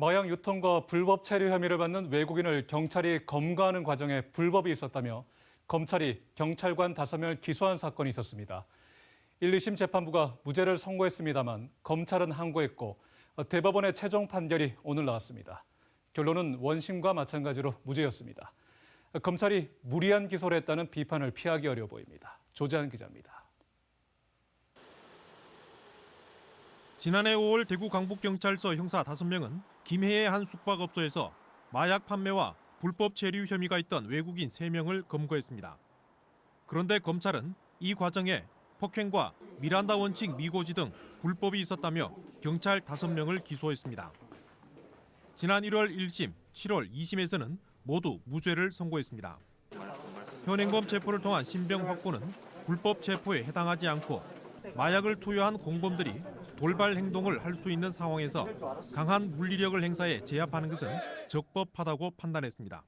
마약 유통과 불법 체류 혐의를 받는 외국인을 경찰이 검거하는 과정에 불법이 있었다며 검찰이 경찰관 5명을 기소한 사건이 있었습니다. 1, 2심 재판부가 무죄를 선고했습니다만 검찰은 항고했고 대법원의 최종 판결이 오늘 나왔습니다. 결론은 원심과 마찬가지로 무죄였습니다. 검찰이 무리한 기소를 했다는 비판을 피하기 어려워 보입니다. 조재한 기자입니다. 지난해 5월 대구 강북경찰서 형사 5명은 김해의 한 숙박업소에서 마약 판매와 불법 체류 혐의가 있던 외국인 3명을 검거했습니다. 그런데 검찰은 이 과정에 폭행과 미란다 원칙 미고지 등 불법이 있었다며 경찰 5명을 기소했습니다. 지난 1월 1심, 7월 2심에서는 모두 무죄를 선고했습니다. 현행범 체포를 통한 신병 확보는 불법 체포에 해당하지 않고 마약을 투여한 공범들이 돌발 행동을 할 수 있는 상황에서 강한 물리력을 행사해 제압하는 것은 적법하다고 판단했습니다.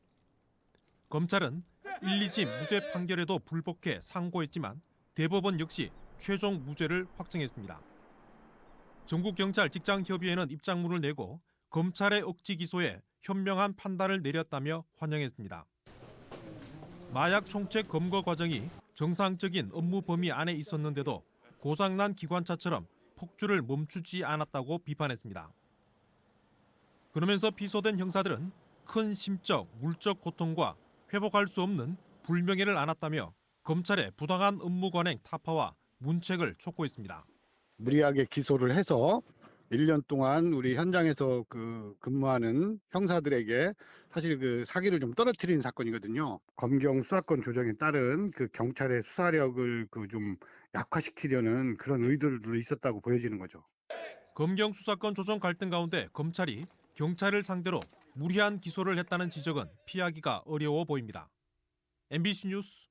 검찰은 1, 2심 무죄 판결에도 불복해 상고했지만 대법원 역시 최종 무죄를 확정했습니다. 전국경찰 직장협의회는 입장문을 내고 검찰의 억지 기소에 현명한 판단을 내렸다며 환영했습니다. 마약 총책 검거 과정이 정상적인 업무 범위 안에 있었는데도 고장난 기관차처럼 폭주를 멈추지 않았다고 비판했습니다. 그러면서 피소된 형사들은 큰 심적, 물적 고통과 회복할 수 없는 불명예를 안았다며 검찰의 부당한 업무 관행 타파와 문책을 촉구했습니다. 무리하게 기소를 해서 1년 동안 우리 현장에서 그 근무하는 형사들에게 사실 그 사기를 좀 떨어뜨린 사건이거든요. 검경 수사권 조정에 따른 그 경찰의 수사력을 그 좀 약화시키려는 그런 의도도 있었다고 보여지는 거죠. 검경 수사권 조정 갈등 가운데 검찰이 경찰을 상대로 무리한 기소를 했다는 지적은 피하기가 어려워 보입니다. MBC 뉴스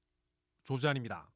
조지안입니다.